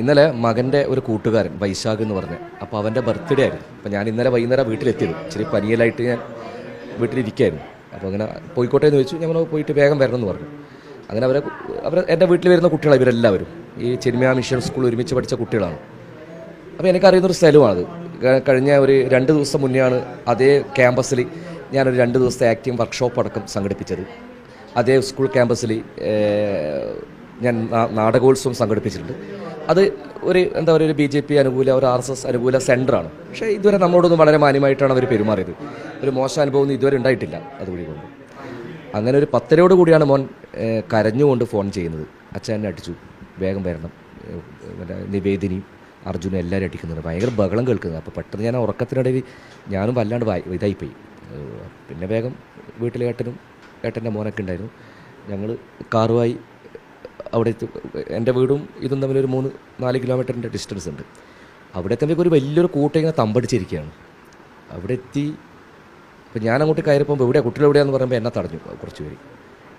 ഇന്നലെ മകന്റെ ഒരു കൂട്ടുകാരൻ വൈശാഖ് എന്ന് പറഞ്ഞ്. അപ്പോൾ അവന്റെ ബർത്ത്ഡേ ആയിരുന്നു. അപ്പോൾ ഞാൻ ഇന്നലെ വൈകുന്നേരം വീട്ടിലെത്തിയത്. ഇച്ചിരി പനിയലായിട്ട് ഞാൻ വീട്ടിലിരിക്കുകയായിരുന്നു അപ്പോൾ അങ്ങനെ പോയിക്കോട്ടെ എന്ന് ചോദിച്ചു. ഞങ്ങൾ പോയിട്ട് വേഗം വരണം എന്ന് പറഞ്ഞു. അങ്ങനെ അവരെ അവർ എന്റെ വീട്ടിൽ വരുന്ന കുട്ടികളാണ് ഇവരെല്ലാവരും. ഈ ചെന്മിയ മിഷൻ സ്കൂൾ ഒരുമിച്ച് പഠിച്ച കുട്ടികളാണ്. അപ്പോൾ എനിക്കറിയുന്നൊരു സ്ഥലമാണത്. കഴിഞ്ഞ ഒരു രണ്ട് ദിവസം മുന്നെയാണ് അതേ ക്യാമ്പസിൽ ഞാനൊരു രണ്ട് ദിവസത്തെ ആക്ടിങ് വർക്ക്ഷോപ്പ് അടക്കം സംഘടിപ്പിച്ചത്. അതേ സ്കൂൾ ക്യാമ്പസിൽ ഞാൻ നാടകോത്സവം സംഘടിപ്പിച്ചിട്ടുണ്ട്. അത് ഒരു എന്താ പറയുക ഒരു ബി ജെ പി അനുകൂല ഒരു ആർ എസ് എസ് അനുകൂല സെന്ററാണ് പക്ഷേ ഇതുവരെ നമ്മളോടൊന്നും വളരെ മാന്യമായിട്ടാണ് അവർ പെരുമാറിയത്. ഒരു മോശം അനുഭവം ഇതുവരെ ഉണ്ടായിട്ടില്ല അതുവഴി കൊണ്ട് അങ്ങനെ ഒരു പത്തരയോട് കൂടിയാണ് മോൻ കരഞ്ഞുകൊണ്ട് ഫോൺ ചെയ്യുന്നത്. അച്ഛൻ എന്നെ അടിച്ചു. വേഗം വരണം. മറ്റേ നിവേദിനിയും അർജുനും എല്ലാവരും അടിക്കുന്നുണ്ട്. ഭയങ്കര ബഹളം കേൾക്കുന്നത്. അപ്പോൾ പെട്ടെന്ന് ഞാൻ ഉറക്കത്തിനിടയിൽ ഞാനും വല്ലാണ്ട് ഇതായിപ്പോയി. പിന്നെ വേഗം വീട്ടിലെ ഏട്ടനും ഏട്ടന്റെ മോനൊക്കെ ഉണ്ടായിരുന്നു. ഞങ്ങൾ കാറുമായി അവിടെ എന്റെ വീടും ഇതും തമ്മിൽ ഒരു മൂന്ന് നാല് കിലോമീറ്ററിന്റെ ഡിസ്റ്റൻസ് ഉണ്ട്. അവിടെ എത്തുമ്പോഴേക്കും ഒരു വലിയൊരു കൂട്ടം ഇങ്ങനെ തമ്പടിച്ചിരിക്കുകയാണ്. അവിടെ എത്തി അപ്പോൾ ഞാൻ അങ്ങോട്ട് കയറിയപ്പോൾ എവിടെയാണ് കുട്ടികൾ എവിടെയാന്ന് പറയുമ്പോൾ എന്നെ തടഞ്ഞു കുറച്ച് പേര്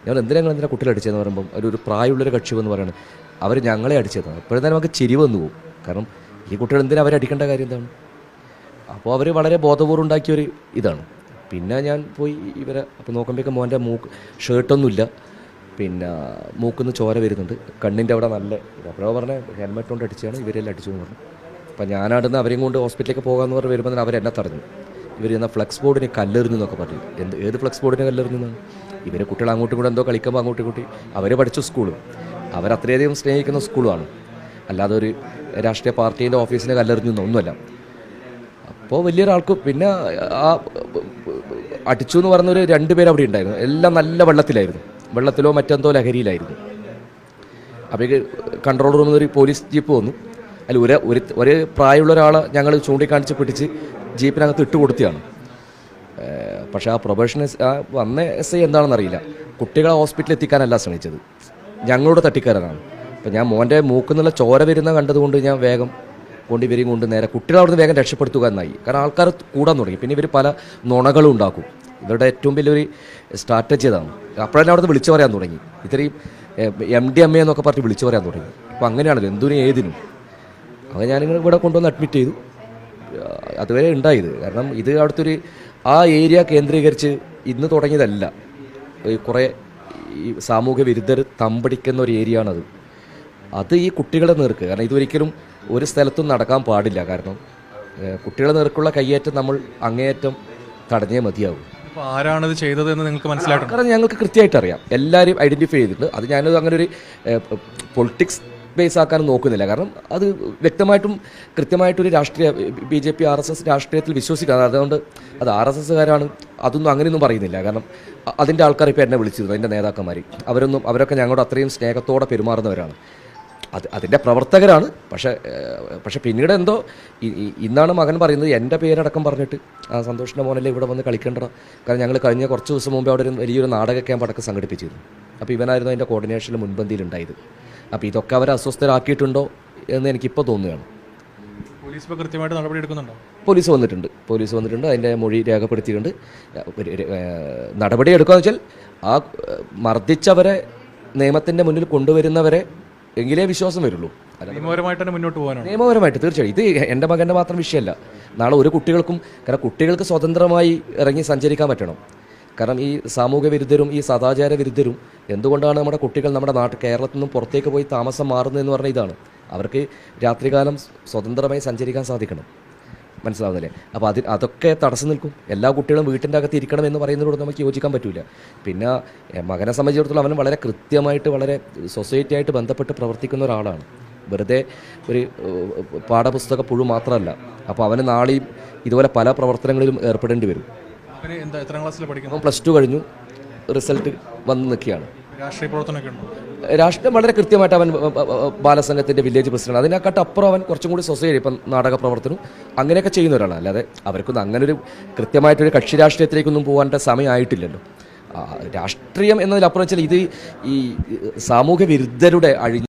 ഞങ്ങൾ എന്തിനാ നിങ്ങൾ എന്തിനാ കുട്ടികൾ അടിച്ചതെന്ന് പറയുമ്പോൾ ഒരു ഒരു പ്രായമുള്ളൊരു കക്ഷി എന്ന് പറയുന്നത് അവർ ഞങ്ങളെ അടിച്ചതാണ്. അപ്പോഴും തന്നെ നമുക്ക് ചിരി വന്നു പോകും. കാരണം ഈ കുട്ടികൾ എന്തിനാ അവരെ അടിക്കേണ്ട കാര്യം എന്താണ്? അപ്പോൾ അവർ വളരെ ബോധപൂർവം ഉണ്ടാക്കിയൊരു ഇതാണ്. പിന്നെ ഞാൻ പോയി ഇവരെ അപ്പോൾ നോക്കുമ്പോഴേക്കും മോന്റെ മൂക്ക് ഷർട്ടൊന്നുമില്ല പിന്നെ മൂക്കുന്ന് ചോര വരുന്നുണ്ട്. കണ്ണിന്റെ അവിടെ നല്ല ഇത്. അപ്പോഴാണ് പറഞ്ഞത് ഹെൽമെറ്റ് കൊണ്ട് അടിച്ചാണ് ഇവരെല്ലാം അടിച്ചു എന്ന് പറഞ്ഞു അപ്പം ഞാനവിടുന്ന് അവരെയും കൊണ്ട് ഹോസ്പിറ്റലിലേക്ക് പോകാമെന്ന് പറഞ്ഞ് വരുമ്പോൾ തന്നെ അവരെന്നെ തടഞ്ഞു. ഇവർ എന്നാൽ ഫ്ലെക്സ് ബോർഡിന് കല്ലെറിഞ്ഞു എന്നൊക്കെ പറഞ്ഞു. എന്ത് ഏത് ഫ്ലെക്സ് ബോർഡിന് കല്ലെറിഞ്ഞു എന്നാണ് ഇവരെ കുട്ടികൾ അങ്ങോട്ടും കൂടെ എന്തോ കളിക്കുമ്പോൾ അങ്ങോട്ടും കൂട്ടി അവർ പഠിച്ച സ്കൂളും. അവരത്രയധികം സ്നേഹിക്കുന്ന സ്കൂളുമാണ് അല്ലാതെ ഒരു രാഷ്ട്രീയ പാർട്ടീന്റെ ഓഫീസിനെ കല്ലെറിഞ്ഞു എന്നൊന്നുമല്ല അപ്പോൾ വലിയൊരാൾക്ക് പിന്നെ ആ അടിച്ചു എന്ന് പറഞ്ഞൊരു രണ്ട് പേര് അവിടെ ഉണ്ടായിരുന്നു. എല്ലാം നല്ല വെള്ളത്തിലായിരുന്നു. വെള്ളത്തിലോ മറ്റെന്തോ ലഹരിയിലായിരുന്നു. അപ്പോഴേക്ക് കൺട്രോൾ റൂമിൽ നിന്നൊരു പോലീസ് ജീപ്പ് വന്നു. അതിൽ ഒരു ഒരു ഒരു പ്രായമുള്ള ഒരാളെ ഞങ്ങൾ ചൂണ്ടിക്കാണിച്ച് പിടിച്ച് ജീപ്പിനകത്ത് ഇട്ട് കൊടുത്തിയാണ് പക്ഷേ ആ പ്രൊബേഷൻ ആ വന്ന എസ് ഐ എന്താണെന്ന് അറിയില്ല. കുട്ടികളെ ഹോസ്പിറ്റലിൽ എത്തിക്കാനല്ല ശ്രമിച്ചത്. ഞങ്ങളോട് തട്ടിക്കാരനാണ്. അപ്പം ഞാൻ മോന്റെ മൂക്കുന്നുള്ള ചോര വരുന്ന കണ്ടതുകൊണ്ട് ഞാൻ വേഗം കൊണ്ട് ഇവരെയും കൊണ്ട് നേരെ കുട്ടികളെ അവിടുന്ന് വേഗം രക്ഷപ്പെടുത്തുക എന്നായി. കാരണം ആൾക്കാർ കൂടാൻ തുടങ്ങി. പിന്നെ ഇവർ പല നുണകളും ഉണ്ടാക്കും. ഇവരുടെ ഏറ്റവും വലിയൊരു സ്ട്രാറ്റജി അതാണ്. അപ്പോഴന്നെ അവിടുന്ന് വിളിച്ചു പറയാൻ തുടങ്ങി. ഇത്രയും എം ഡി എം എ എന്നൊക്കെ പറഞ്ഞ് വിളിച്ചു പറയാൻ തുടങ്ങി. അപ്പോൾ അങ്ങനെയാണല്ലോ എന്തിനും ഏതിനും. അങ്ങനെ ഞാനിങ്ങനെ ഇവിടെ കൊണ്ടുവന്ന് അഡ്മിറ്റ് ചെയ്തു. അതുവരെ ഉണ്ടായത്. കാരണം ഇത് അവിടുത്തെ ഒരു ആ ഏരിയ കേന്ദ്രീകരിച്ച് ഇന്ന് തുടങ്ങിയതല്ല. കുറേ ഈ സാമൂഹ്യ വിരുദ്ധർ തമ്പടിക്കുന്ന ഒരു ഏരിയ ആണത് അത് ഈ കുട്ടികളെ നേർക്ക്. കാരണം ഇതൊരിക്കലും ഒരു സ്ഥലത്തും നടക്കാൻ പാടില്ല. കാരണം കുട്ടികളെ നേർക്കുള്ള കയ്യേറ്റം നമ്മൾ അങ്ങേയറ്റം തടഞ്ഞേ മതിയാവും. അപ്പോൾ ചെയ്തത് ചെയ്തതെന്ന് നിങ്ങൾക്ക് മനസ്സിലാക്കണം കാരണം ഞങ്ങൾക്ക് കൃത്യമായിട്ട് അറിയാം. എല്ലാവരും ഐഡന്റിഫൈ ചെയ്തിട്ടുണ്ട്. അത് ഞാനത് അങ്ങനെ ഒരു പൊളിറ്റിക്സ് ബേസ് ആക്കാനും നോക്കുന്നില്ല. കാരണം അത് വ്യക്തമായിട്ടും കൃത്യമായിട്ടൊരു രാഷ്ട്രീയ B J P R S S രാഷ്ട്രീയത്തിൽ വിശ്വസിക്കാതെ അതുകൊണ്ട് അത് ആർ എസ് എസ്സുകാരാണ് അതൊന്നും അങ്ങനെയൊന്നും പറയുന്നില്ല. കാരണം അതിന്റെ ആൾക്കാർ ഇപ്പോൾ എന്നെ വിളിച്ചിരുന്നു എന്റെ നേതാക്കന്മാർ അവരൊന്നും അവരൊക്കെ ഞങ്ങളോട് അത്രയും സ്നേഹത്തോടെ പെരുമാറുന്നവരാണ്. അത് അതിന്റെ പ്രവർത്തകരാണ്. പക്ഷേ പക്ഷേ പിന്നീട് എന്തോ ഇന്നാണ് മകൻ പറയുന്നത് എന്റെ പേരടക്കം പറഞ്ഞിട്ട് ആ സന്തോഷിന്റെ മോനല്ലേ ഇവിടെ വന്ന് കളിക്കേണ്ടത്? കാരണം ഞങ്ങൾ കഴിഞ്ഞ കുറച്ച് ദിവസം മുമ്പ് അവിടെ ഒരു വലിയൊരു നാടക ക്യാമ്പ് അടക്കം സംഘടിപ്പിച്ചിരുന്നു. അപ്പോൾ ഇവനായിരുന്നു അതിന്റെ കോർഡിനേഷനിൽ മുൻപന്തിയിലുണ്ടായത് അപ്പോൾ ഇതൊക്കെ അവരെ അസ്വസ്ഥരാക്കിയിട്ടുണ്ടോ എന്ന് എനിക്കിപ്പോൾ തോന്നുകയാണ്. പോലീസ് ഇപ്പോൾ കൃത്യമായിട്ട് നടപടി എടുക്കുന്നുണ്ടോ? പോലീസ് വന്നിട്ടുണ്ട്. പോലീസ് വന്നിട്ടുണ്ട്. അതിന്റെ മൊഴി രേഖപ്പെടുത്തിയിട്ടുണ്ട്. നടപടി എടുക്കുകയെന്ന് വെച്ചാൽ ആ മർദ്ദിച്ചവരെ നിയമത്തിന്റെ മുന്നിൽ കൊണ്ടുവരുന്നവരെ എങ്കിലേ വിശ്വാസം വരുള്ളൂ. നിയമപരമായിട്ട് തന്നെ മുന്നോട്ട് പോകാനാണ്. നിയമപരമായിട്ട് തീർച്ചയായും ഇത് എന്റെ മകന്റെ മാത്രം വിഷയമല്ല. നാളെ ഒരു കുട്ടികൾക്കും കാരണം കുട്ടികൾക്ക് സ്വതന്ത്രമായി ഇറങ്ങി സഞ്ചരിക്കാൻ പറ്റണം. കാരണം ഈ സാമൂഹ്യ വിരുദ്ധരും ഈ സദാചാര വിരുദ്ധരും എന്തുകൊണ്ടാണ് നമ്മുടെ കുട്ടികൾ നമ്മുടെ നാട്ടിൽ കേരളത്തിൽ നിന്നും പുറത്തേക്ക് പോയി താമസം മാറുന്നതെന്ന് പറഞ്ഞാൽ ഇതാണ്. അവർക്ക് രാത്രികാലം സ്വതന്ത്രമായി സഞ്ചരിക്കാൻ സാധിക്കണം. മനസ്സിലാവുന്നില്ലേ അപ്പോൾ അതിൽ അതൊക്കെ തടസ്സം നിൽക്കും. എല്ലാ കുട്ടികളും വീട്ടിന്റെ അകത്ത് ഇരിക്കണം എന്ന് പറയുന്നതിനോട് നമുക്ക് യോജിക്കാൻ പറ്റില്ല പിന്നെ മകനെ സംബന്ധിച്ചിടത്തോളം അവൻ വളരെ കൃത്യമായിട്ട് വളരെ സൊസൈറ്റി ആയിട്ട് ബന്ധപ്പെട്ട് പ്രവർത്തിക്കുന്ന ഒരാളാണ്. വെറുതെ ഒരു പാഠപുസ്തക പുഴു മാത്രമല്ല. അപ്പോൾ അവന് നാളെയും ഇതുപോലെ പല പ്രവർത്തനങ്ങളിലും ഏർപ്പെടേണ്ടി വരും. അവന് എന്താ എത്രാം ക്ലാസ്സിൽ പഠിക്കുന്നു പ്ലസ് ടു കഴിഞ്ഞു. റിസൾട്ട് വന്ന് നിൽക്കുകയാണ്. രാഷ്ട്രീയ പ്രവർത്തനമൊക്കെ രാഷ്ട്രീയം വളരെ കൃത്യമായിട്ട് അവൻ ബാലസംഘത്തിന്റെ വില്ലേജ് പ്രസിഡന്റ് അതിനെക്കാട്ട് അപ്പുറം അവൻ കുറച്ചും കൂടി സൊസൈറ്റി ഇപ്പം നാടക പ്രവർത്തനം അങ്ങനെയൊക്കെ ചെയ്യുന്ന ഒരാളാണ്. അല്ലാതെ അവർക്കൊന്നും അങ്ങനെ ഒരു കൃത്യമായിട്ടൊരു കക്ഷി രാഷ്ട്രീയത്തിലേക്കൊന്നും പോകാന്റെ സമയമായിട്ടില്ലല്ലോ. രാഷ്ട്രീയം എന്നതിലപ്പുറം വെച്ചാൽ ഇത് ഈ സാമൂഹ്യ വിരുദ്ധരുടെ അഴി